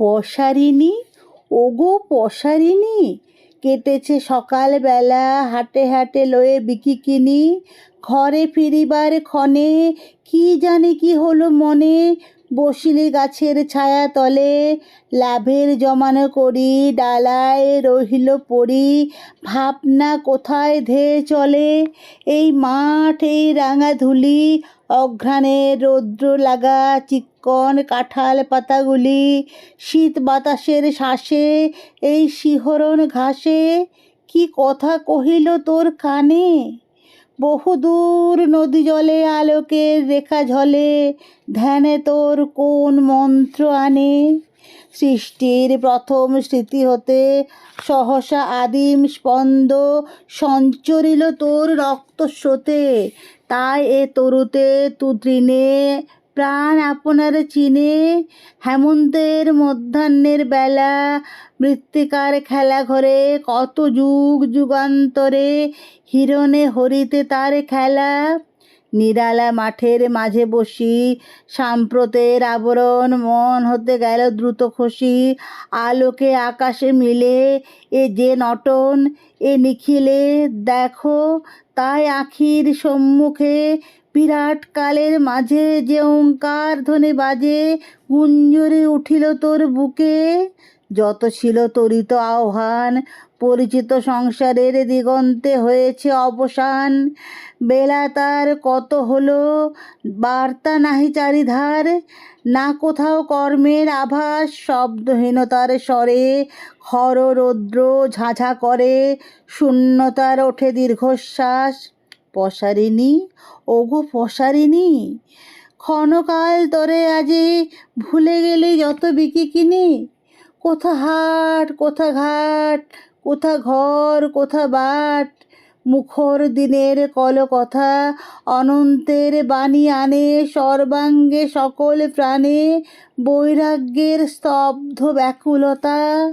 পশারিনী ওগো পশারিনী কেটেছে সকালবেলা হাটে হাটে লয়ে বিকি কিনি। ঘরে ফিরিবার ক্ষণে কি জানি কি হলো মনে বসিলি গাছের ছায়া তলে, লাভের জমানো করি, ডালায় রহিল পড়ি, ভাবনা কোথায় ধেয়ে চলে? এই মাঠ, এই রাঙা ধুলি অঘ্রাণে রৌদ্র লাগা চিক্কন কাঁঠাল পাতাগুলি, শীত বাতাসের শ্বাসে, এই শিহরণ ঘাসে, কি কথা কহিল তোর কানে? বহুদূর নদী জলে, আলোকের রেখা ঝলে, ধ্যানে তোর কোন মন্ত্র আনে? সৃষ্টির প্রথম স্মৃতি হতে সহসা আদিম স্পন্দ সঞ্চরিল তোর রক্ত স্রোতে তাই এ তরুতে তু তৃণে প্রাণ আপনার চিনে। হেমন্তের মধ্যাহ্নের বেলা মৃত্তিকার খেলা ঘরে কত যুগ যুগান্তরে হিরণে হরিতে তার খেলা। নিরালা মাঠের মাঝে বসি, সাম্প্রতের আবরণ মন হতে গেল দ্রুত খসি। আলোকে আকাশে মিলে এ যে নটন, এ নিখিলে দেখো তাই আখির সম্মুখে বিরাট কালের মাঝে যে ওঙ্কার ধ্বনি বাজে, গুঞ্জরে উঠিল তোর বুকে। যত ছিল তরিত আহ্বান, পরিচিত সংসারের দিগন্তে হয়েছে অবসান। বেলা তার কত হলো, বার্তা নাহি চারিধার। না কোথাও কর্মের আভাস, শব্দহীনতার স্বরে খর রৌদ্র ঝাঝা করে, শূন্যতার ওঠে দীর্ঘশ্বাস। পশারিনী ওগো পশারিনী ক্ষণকাল তরে আজি ভুলে গেলি যত বিকি কিনি কোথা হাট, কোথা ঘাট, কোথা ঘর, কোথা বাট। মুখর দিনের কলকথা, অনন্তের বাণী আনে সর্বাঙ্গে সকল প্রাণে। বৈরাগ্যের স্তব্ধ ব্যাকুলতা।